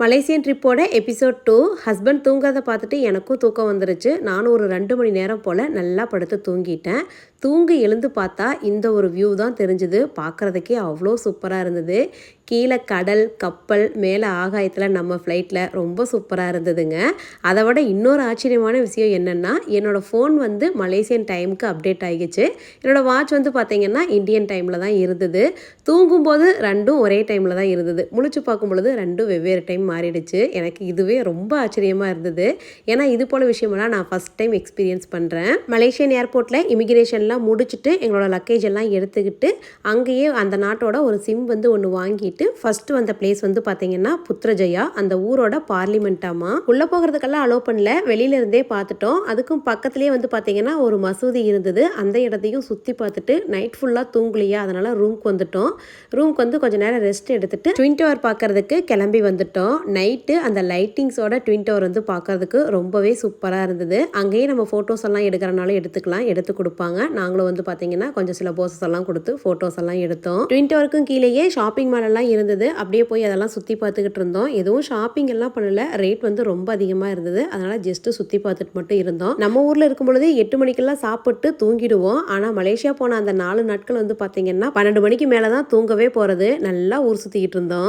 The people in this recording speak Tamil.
மலேசியன் ட்ரிப்போட எபிசோட் டூ ஹஸ்பண்ட் தூங்குறத பார்த்துட்டு எனக்கும் தூக்கம் வந்துருச்சு. நானும் ஒரு ரெண்டு மணி நேரம் போல் நல்லா படுத்து தூங்கிட்டேன். தூங்கி எழுந்து பார்த்தா இந்த ஒரு வியூ தான் தெரிஞ்சுது. பார்க்குறதுக்கே அவ்வளோ சூப்பராக இருந்தது. கீழே கடல் கப்பல் மேலே ஆகாயத்தில் நம்ம ஃப்ளைட்டில் ரொம்ப சூப்பராக இருந்ததுங்க. அதை விட இன்னொரு ஆச்சரியமான விஷயம் என்னென்னா என்னோடய ஃபோன் வந்து மலேசியன் டைமுக்கு அப்டேட் ஆகிடுச்சு. என்னோடய வாட்ச் வந்து பார்த்திங்கன்னா இந்தியன் டைமில் தான் இருந்தது. தூங்கும்போது ரெண்டும் ஒரே டைமில் தான் இருந்தது. முழிச்சு பார்க்கும் பொழுது ரெண்டும் வெவ்வேறு டைம் மாறிடுச்சு. எனக்கு இதுவே ரொம்ப ஆச்சரியமாக இருந்தது. ஏன்னா இது போல் விஷயமெல்லாம் நான் ஃபஸ்ட் டைம் எக்ஸ்பீரியன்ஸ் பண்ணுறேன் மலேசியன் ஏர்போர்ட்டில் இமிக்ரேஷன்லாம் முடிச்சுட்டு எங்களோட லக்கேஜ் எல்லாம் எடுத்துக்கிட்டு அங்கேயே அந்த நாட்டோட ஒரு சிம் வந்து ஒன்று வாங்கிட்டு ஃபஸ்ட்டு வந்த பிளேஸ் வந்து பார்த்தீங்கன்னா புத்ரஜயா அந்த ஊரோட பார்லிமெண்ட்டாமா உள்ளே போகிறதுக்கெல்லாம் அலோவ் பண்ணல. வெளியிலேருந்தே பார்த்துட்டோம் அதுக்கும் பக்கத்துலேயே வந்து பார்த்தீங்கன்னா ஒரு மசூதி இருந்தது. அந்த இடத்தையும் சுற்றி பார்த்துட்டு நைட் ஃபுல்லாக தூங்கலையா? அதனால் ரூம்க்கு வந்துட்டோம். ரூம்க்கு வந்து கொஞ்ச நேரம் ரெஸ்ட் எடுத்துட்டு ட்வின் டவர் பார்க்கறதுக்கு கிளம்பி வந்துட்டோம். நைட்டு அந்த லைட்டிங்ஸோட ட்வின் டவர் வந்து பார்க்கறதுக்கு ரொம்பவே சூப்பராக இருந்தது. அங்கேயே நம்ம ஃபோட்டோஸ் எல்லாம் எடுக்கிறனாலும் எடுத்துக்கலாம் எடுத்து கொடுப்பாங்க. நாங்களும் வந்து பார்த்தீங்கன்னா கொஞ்சம் சில போசஸ் எல்லாம் கொடுத்து ஃபோட்டோஸ் எல்லாம் எடுத்தோம். ட்வின் டவருக்கும் கீழேயே ஷாப்பிங் மால் எல்லாம் இருந்தது. அப்படியே போய் அதெல்லாம் சுற்றி பார்த்துக்கிட்டு இருந்தோம். எதுவும் ஷாப்பிங் எல்லாம் பண்ணல. ரேட் வந்து ரொம்ப அதிகமாக இருந்தது. அதனால் ஜஸ்ட்டு சுற்றி பார்த்துட்டு மட்டும் இருந்தோம். நம்ம ஊரில் இருக்கும் பொழுது எட்டு மணிக்கெல்லாம் சாப்பிட்டு தூங்கிடுவோம். ஆனால் மலேசியா போன அந்த நாலு நாட்கள் வந்து பார்த்தீங்கன்னா பன்னெண்டு மணிக்கு மேலே தான் தூங்கவே போகிறது நல்லா ஊர் சுற்றிக்கிட்டு இருந்தோம்.